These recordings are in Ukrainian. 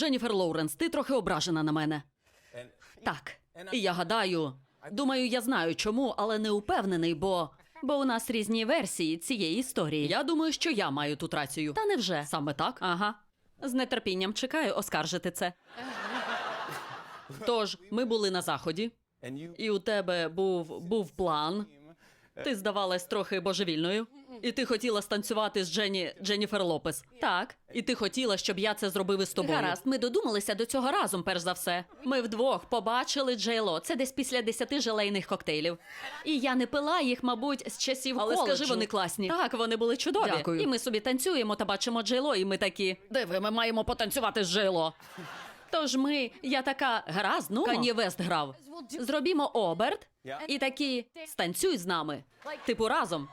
Дженніфер Лоуренс, ти трохи ображена на мене. Так. І я гадаю, думаю, я знаю чому, але не упевнений, бо. Бо у нас різні версії цієї історії. Я думаю, що я маю тут рацію. Та невже? Саме так? Ага. З нетерпінням чекаю оскаржити це. Тож, ми були на заході, і у тебе був, був план. Ти здавалась трохи божевільною. І ти хотіла станцювати з Дженні Дженніфер Лопес. Так. І ти хотіла, щоб я це зробив із тобою. Гаразд, ми додумалися до цього разом, перш за все. Ми вдвох побачили Джейло. Це десь після десяти желейних коктейлів. І я не пила їх, мабуть, з часів Але коледжу. скажи, вони класні. Так, вони були чудові. Дякую. І ми собі танцюємо та бачимо Джейло, і ми такі. Диви, ми маємо потанцювати з Джейло. Тож ми, я така, гаразд, ну. Кані Вест грав. Зробімо оберт і такі станцюй з нами. Типу разом.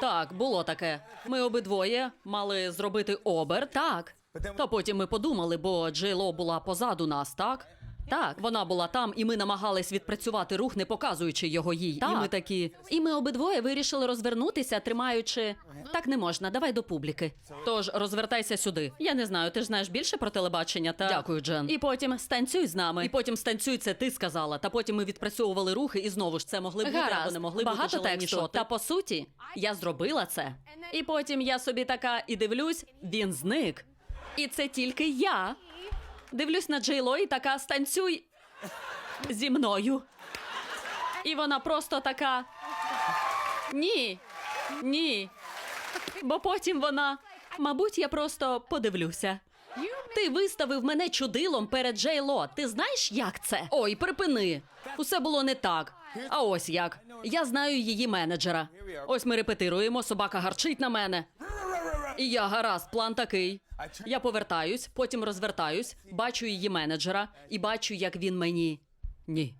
Так, було таке. Ми обидвоє мали зробити оберт. Так. Та потім ми подумали, бо Джейло була позаду нас, так? Так, вона була там, і ми намагались відпрацювати рух, не показуючи його їй. Так. І ми такі. І ми обидвоє вирішили розвернутися, тримаючи. Так не можна, давай до публіки. Тож розвертайся сюди. Я не знаю, ти ж знаєш більше про телебачення, та Дякую, Джен. І потім станцюй з нами. І потім станцюй це ти сказала. Та потім ми відпрацьовували рухи, і знову ж це могли бути або не могли Багато бути тексту. шоти. Та по суті, я зробила це. І потім я собі така і дивлюсь, він зник. І це тільки я. Дивлюсь на Джейло і така станцюй зі мною. І вона просто така. Ні, ні. Бо потім вона. Мабуть, я просто подивлюся. Ти виставив мене чудилом перед Джейло. Ти знаєш, як це? Ой, припини. Усе було не так. А ось як. Я знаю її менеджера. Ось ми репетируємо, собака гарчить на мене. І я гаразд, план такий. Я повертаюсь, потім розвертаюсь, бачу її менеджера і бачу, як він мені. Ні.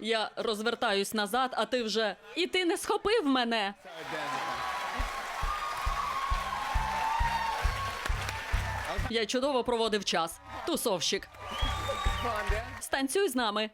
Я розвертаюсь назад, а ти вже. І ти не схопив мене. Я чудово проводив час. Тусовщик. Станцюй з нами.